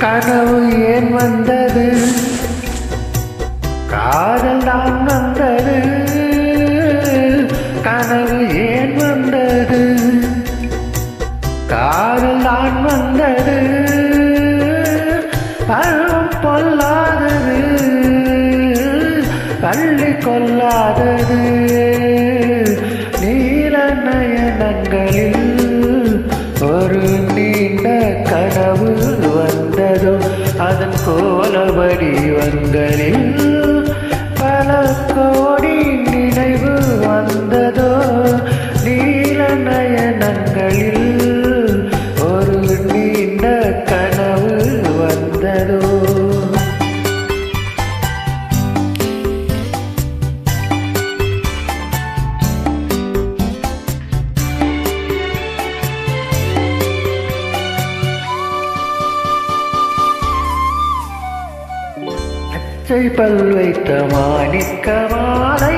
கனவு ஏன் வந்தது? காதல் தான் வந்தது. கனவு ஏன் வந்தது? காதல் தான் வந்தது. பருவம் பொல்லாதது. பள்ளி கொள்ளாதது நீல நயனங்களில் வடிவங்களில் பல பச்சை பல் வைத்த மாணிக்க மாலை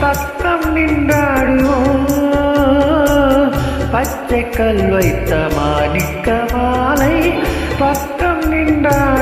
பக்கம் நின்றாடுவோம். பச்சை கல் வைத்த மாணிக்க மாலை பக்கம் நின்றாடு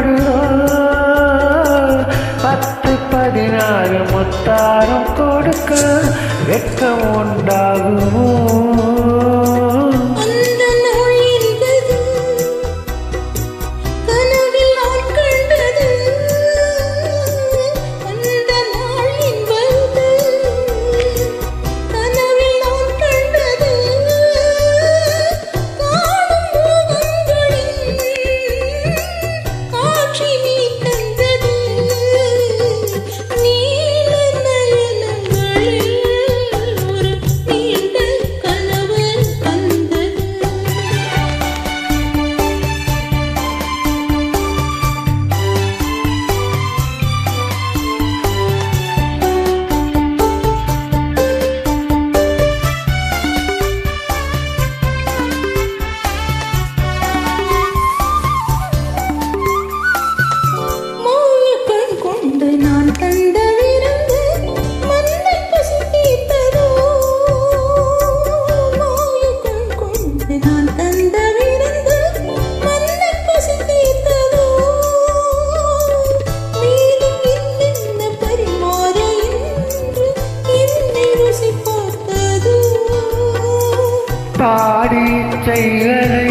பாடி செய்களை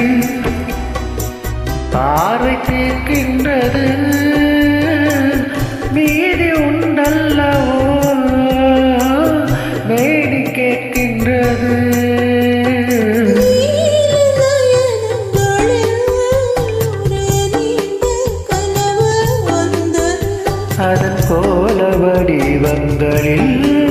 பார்வை தீர்க்கின்றது. மீதி உண்டல்லவோ? மேடி கேட்கின்றது. அதன் போல வடிவங்களில்